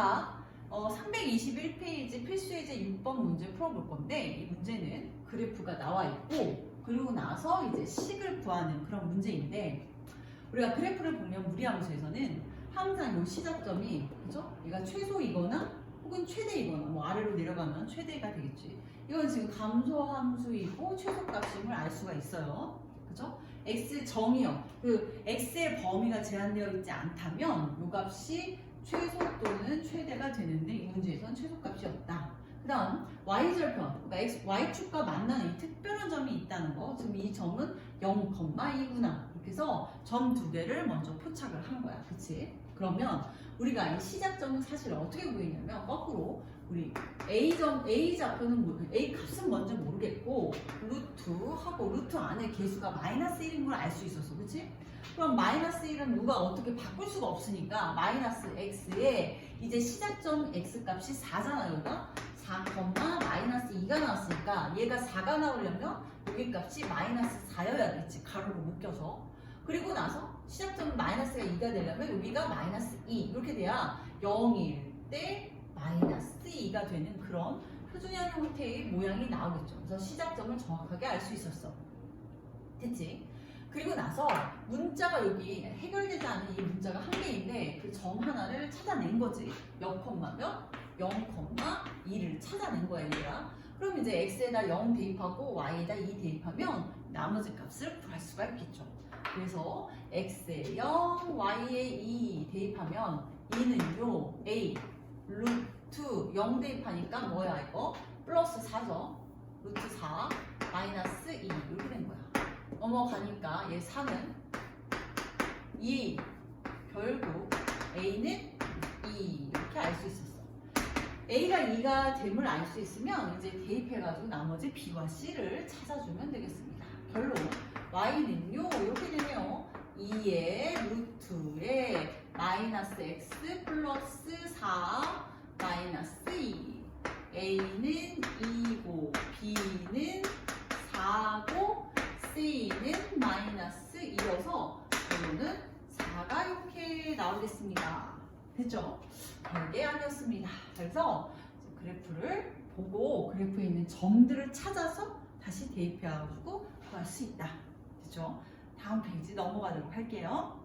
자, 어, 321페이지 필수예제 6번 문제 풀어볼 건데 이 문제는 그래프가 나와 있고 그리고 나서 이제 식을 구하는 그런 문제인데 우리가 그래프를 보면 무리함수에서는 항상 이 시작점이 그죠? 얘가 최소이거나 혹은 최대이거나 뭐 아래로 내려가면 최대가 되겠지. 이건 지금 감소함수이고 최소값임을 알 수가 있어요. 그죠? x 정의요. 그 x의 범위가 제한되어 있지 않다면 이 값이 최소 또는 최대가 되는데 이 문제에서는 최소값이 없다. 그 다음 y절편, 그러니까 y축과 만나는 이 특별한 점이 있다는 거. 지금 이 점은 0,2구나. 이렇게 해서 점 두 개를 먼저 포착을 한 거야. 그치? 그러면 우리가 이 시작점은 사실 어떻게 보이냐면 거꾸로 우리 a점 a 좌표는 모- a 값은 먼저 모르겠고 루트하고 루트 안에 개수가 마이너스 1인 걸 알 수 있었어. 그치? 그럼 마이너스 1은 누가 어떻게 바꿀 수가 없으니까 마이너스 x에 이제 시작점 x 값이 4잖아요. 여기가 4, 마이너스 2가 나왔으니까 얘가 4가 나오려면 여기 값이 마이너스 4여야겠지. 가로로 묶여서. 그리고 나서 시작점 마이너스가 2가 되려면 여기가 마이너스 2 이렇게 돼야 0일 때 마이너스 2가 되는 그런 표준형 형태의 모양이 나오겠죠. 그래서 시작점을 정확하게 알 수 있었어. 됐지? 그리고 나서 문자가 여기 해결되지 않은 이 문자가 한 개인데 그 점 하나를 찾아낸 거지. 0몇 0,2를 찾아낸 거야, 얘가. 그럼 이제 x에다 0 대입하고 y에다 2 대입하면 나머지 값을 구할 수가 있겠죠. 그래서 x에 0, y에 2 대입하면 2는요 a 루 트0 대입하니까 뭐야 이거? 플러스 4죠. 루트 4 마이너스 2 이렇게 된 거야. 넘어가니까 얘 4는 2 결국 a는 2 이렇게 알 수 있었어. a가 2가 됨을 알 수 있으면 이제 대입해가지고 나머지 b와 c를 찾아주면 되겠습니다. 결론 y는요 이렇게 되네요. 2의 루트에 마이너스 x 플러스 4 마이너스 2 a는 2고 b는 4고 c는 마이너스 2여서 결론은 4가 이렇게 나오겠습니다. 됐죠? 별게 아니었습니다. 그래서 그래프를 보고 그래프에 있는 점들을 찾아서 다시 대입해가지고 구할 수 있다. 됐죠? 다음 페이지 넘어가도록 할게요.